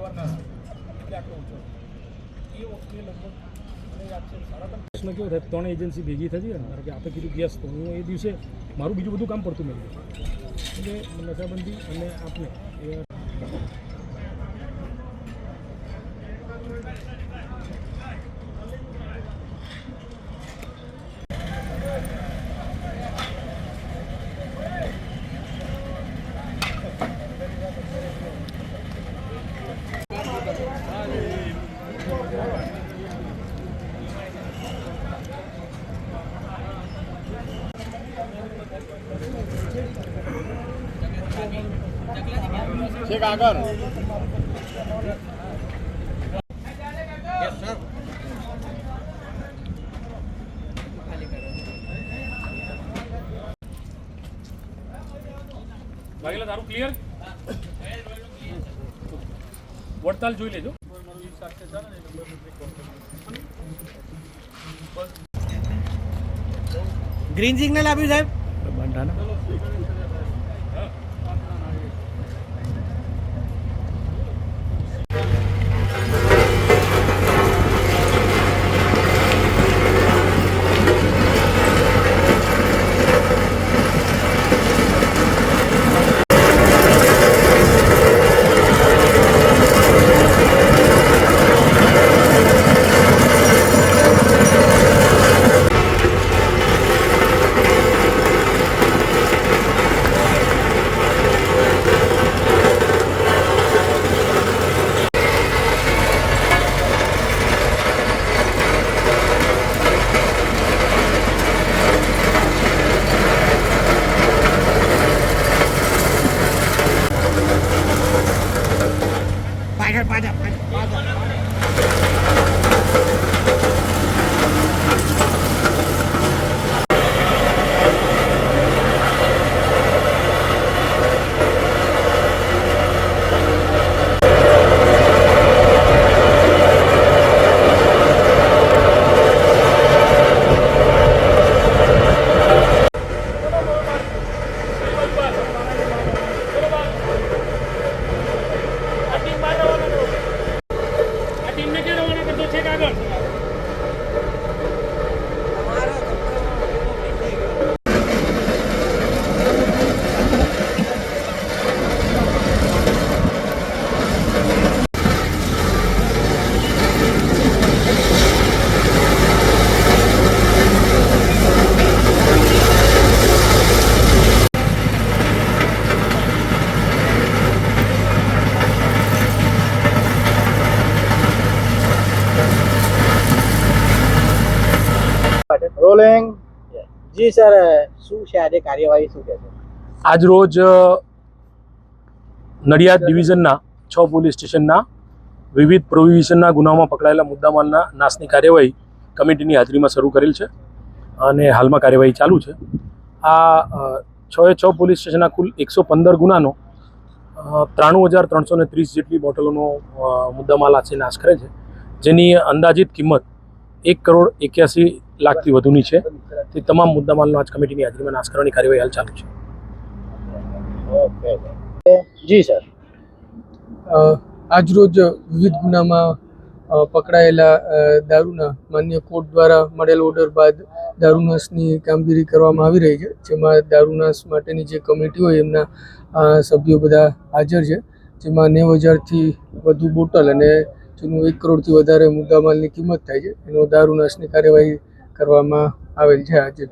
વ્યવહાર ના કેવો થાય? ત્રણ એજન્સી ભેગી થતી કારણ કે આપણે કીધું ગેસ તો હું એ દિવસે મારું બીજું બધું કામ પડતું મેળવ્યું. એટલે નશાબંધી અને આપણે છેક આગળ. વાઘેલા તારું ક્લિયર વડતાલ જોઈ લેજો. ગ્રીન સિગ્નલ આપ્યું સાહેબ? 你看八角八角八角 રોલિંગ જી સર, શું છે આજે કાર્યવાહી શું છે? આજ રોજ નડિયાદ ડિવિઝનના છ પોલીસ સ્ટેશનના વિવિધ પ્રોવિઝનના ગુનામાં પકડાયેલા મુદ્દામાલના નાશની કાર્યવાહી કમિટીની હાજરીમાં શરૂ કરેલ છે અને હાલમાં કાર્યવાહી ચાલુ છે. આ છ એ છ પોલીસ સ્ટેશનના કુલ એકસો પંદર ગુનાનો ત્રાણું હજાર ત્રણસો ને ત્રીસ જેટલી બોટલોનો મુદ્દામાલ આજે નાશ કરે છે. જેની અંદાજિત કિંમત એક કરોડ એક્યાસી લાખથી વધુની છે. તે તમામ મુદ્દામાલનો આજ કમિટીની હાજરીમાં નાશ કરવાની કાર્યવાહી હાલ ચાલુ છે. જી સર. આજરોજ વિવિધ ગુનામાં પકડાયેલા દારૂના માન્ય કોર્ટ દ્વારા મળેલ ઓર્ડર બાદ દારૂનાશની કામગીરી કરવામાં આવી રહી છે જેમાં દારૂનાશ માટેની જે કમિટી હોય એમના સભ્યો બધા હાજર છે જેમાં નેવ હજારથી વધુ બોટલ અને જેનું એક કરોડથી વધારે મુદ્દામાલની કિંમત થાય છે. એનો દારૂનાશની કાર્યવાહી કરવામાં આવેલ છે આજે.